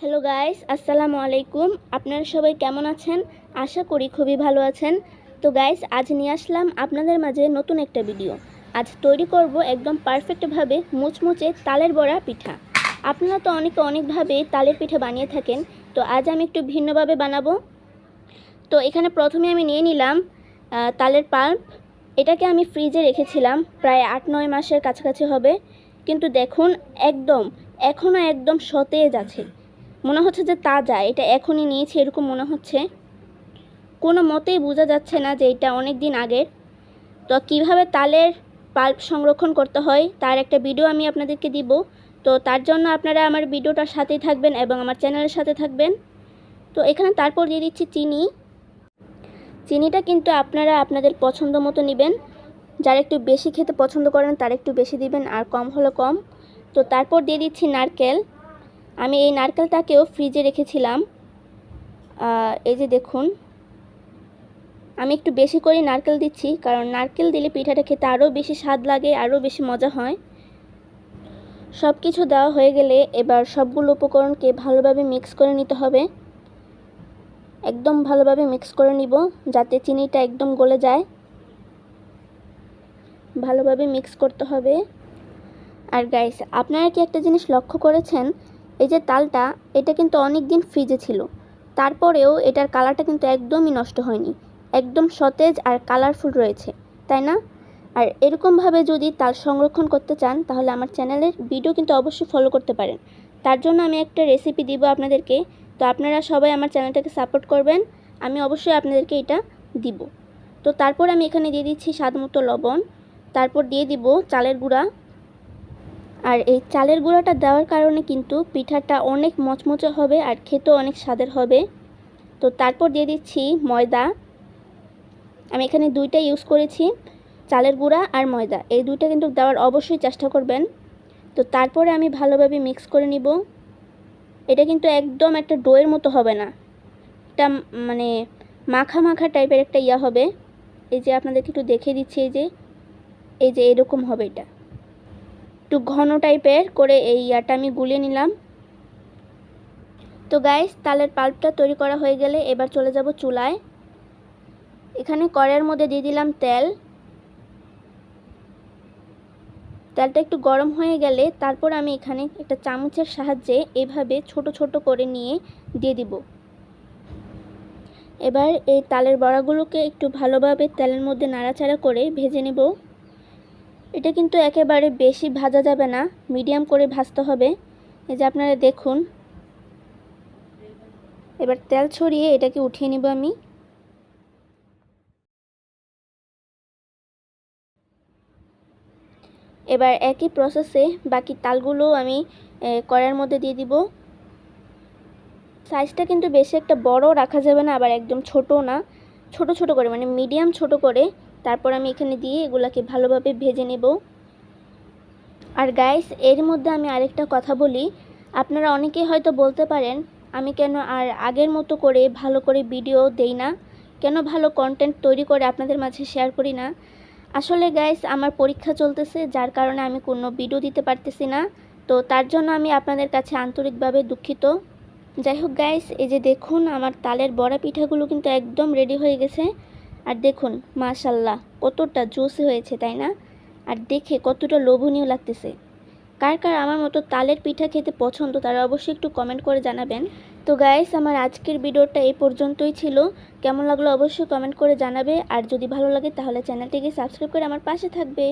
Hello guys আসসালামু আলাইকুম আপনারা সবাই কেমন আছেন? আশা করি খুবই ভালো আছেন। তো গাইস আজ নিয়ে আসলাম আপনাদের মাঝে নতুন একটা ভিডিও আজ তৈরি করব একদম পারফেক্টভাবে মুচমুচে তালের বড়া পিঠা। আপনারা তো অনেকে অনেকভাবে তালের পিঠা বানিয়ে থাকেন। তো, আজ আমি একটু ভিন্নভাবে বানাবো। তো, এখানে প্রথমে আমি নিয়ে নিলাম তালের পাল্প। এটাকে আমি ফ্রিজে রেখেছিলাম। প্রায় আট নয় মাসের কাছাকাছি হবে। কিন্তু দেখুন, একদম, এখনও একদম সতেজ আছে। মনে হচ্ছে যে তাজা এটা এখনই নিয়েছি, এরকম মনে হচ্ছে। কোনো মতেই বোঝা যাচ্ছে না যে এটা অনেক দিন আগের। তো কীভাবে তালের পাল্প সংরক্ষণ করতে হয়, তার একটা ভিডিও আমি আপনাদেরকে দিব। তো তার জন্য আপনারা আমার ভিডিওটার সাথেই থাকবেন এবং আমার চ্যানেলের সাথে থাকবেন। তো এখানে তারপর দিয়ে দিচ্ছি চিনি। চিনিটা কিন্তু আপনারা আপনাদের পছন্দ মতো নেবেন। যারা একটু বেশি খেতে পছন্দ করেন, তারা একটু বেশি দিবেন, আর কম হলে কম। তো তারপর দিয়ে দিচ্ছি নারকেল। আমি এই নারকেলটাকেও ফ্রিজে রেখেছিলাম। এই যে দেখুন। আমি একটু বেশি করে নারকেল দিচ্ছি, কারণ নারকেল দিলে পিঠাটা খেতে আরও বেশি স্বাদ লাগে, আরও বেশি মজা হয়। সব কিছু দেওয়া হয়ে গেলে এবার সবগুলো উপকরণকে ভালোভাবে মিক্স করে নিতে হবে। একদম ভালোভাবে মিক্স করে নিব, যাতে চিনিটা একদম গলে যায়। ভালোভাবে মিক্স করতে হবে। আর গাইস, আপনারা কি একটা জিনিস লক্ষ্য করেছেন? এই যে তালটা, এটা কিন্তু অনেক দিন ফ্রিজে ছিল। তারপরেও এটার কালারটা কিন্তু একদমই নষ্ট হয়নি। একদম সতেজ আর কালারফুল রয়েছে, তাই না? আর এরকমভাবে যদি তাল সংরক্ষণ করতে চান, তাহলে আমার চ্যানেলের ভিডিও কিন্তু অবশ্যই ফলো করতে পারেন। তার জন্য আমি একটা রেসিপি দিব আপনাদেরকে। তো আপনারা সবাই আমার চ্যানেলটাকে সাপোর্ট করবেন। আমি অবশ্যই আপনাদেরকে এটা দিব। তো তারপর আমি এখানে দিয়ে দিচ্ছি স্বাদ লবণ। তারপর দিয়ে দিব চালের গুঁড়া। আর এই চালের গুঁড়াটা দেওয়ার কারণে কিন্তু পিঠাটা অনেক মচমচে হবে আর খেতেও অনেক স্বাদের হবে। তো তারপর দিয়ে দিচ্ছি ময়দা। আমি এখানে দুইটা ইউজ করেছি, চালের গুঁড়া আর ময়দা। এই দুইটা কিন্তু দেওয়ার অবশ্যই চেষ্টা করবেন। তো তারপরে আমি ভালোভাবে মিক্স করে নিব। এটা কিন্তু একদম একটা ডোয়ের মতো হবে না। এটা মানে মাখা মাখা টাইপের একটা ইয়া হবে। এই যে আপনাদেরকে একটু দেখিয়ে দিচ্ছি, এই যে এই যে এরকম হবে এটা। একটু ঘন টাইপের করে এই ইয়াটা আমি গুলিয়ে নিলাম। তো গাইস তালের পাল্পটা তৈরি করা হয়ে গেলে এবার চলে যাব চুলায়। এখানে কড়াইয়ের মধ্যে দিয়ে দিলাম তেল। তেলটা একটু গরম হয়ে গেলে তারপর আমি এখানে একটা চামচের সাহায্যে এভাবে ছোট ছোট করে নিয়ে দিয়ে দিব। এবার এই তালের বড়াগুলোকে একটু ভালোভাবে তেলের মধ্যে নাড়াচাড়া করে ভেজে নেব। এটা কিন্তু একেবারে বেশি ভাজা যাবে না, মিডিয়াম করে ভাজতে হবে। এই যে আপনারা দেখুন। এবার তেল ছড়িয়ে এটাকে উঠিয়ে নিব আমি। এবার একই প্রসেসে বাকি তালগুলো আমি কড়ার মধ্যে দিয়ে দিব। সাইজটা কিন্তু বেশি একটা বড় রাখা যাবে না, আবার একদম ছোট না। ছোট ছোট করে মানে মিডিয়াম ছোট করে তারপর আমি এখানে দিয়ে এগুলাকে ভালোভাবে ভেজে নেব। আর গাইস এর মধ্যে আমি আরেকটা কথা বলি। আপনারা অনেকেই হয়তো বলতে পারেন, আমি কেন আর আগের মতো করে ভালো করে ভিডিও দেই না? কেন ভালো কন্টেন্ট তৈরি করে আপনাদের মাঝে শেয়ার করি না? আসলে গাইস আমার পরীক্ষা চলতেছে, যার কারণে আমি কোনো ভিডিও দিতে পারতেছি না। তো তার জন্য আমি আপনাদের কাছে আন্তরিকভাবে দুঃখিত। যাই হোক গাইস এই যে দেখুন, আমার তালের বড়া পিঠাগুলো কিন্তু একদম রেডি হয়ে গেছে। আর দেখুন, মাশাল্লাহ, কতটা জুসি হয়েছে, তাই না? আর দেখে কতটা লোভনীয় লাগতেছে। কার কার আমার মতো তালের পিঠা খেতে পছন্দ, তারা অবশ্যই একটু কমেন্ট করে জানাবেন। তো গাইস আমার আজকের ভিডিওটা এই পর্যন্তই ছিল। কেমন লাগল অবশ্যই কমেন্ট করে জানাবে। আর যদি ভালো লাগে, তাহলে চ্যানেলটিকে সাবস্ক্রাইব করে আমার পাশে থাকবে।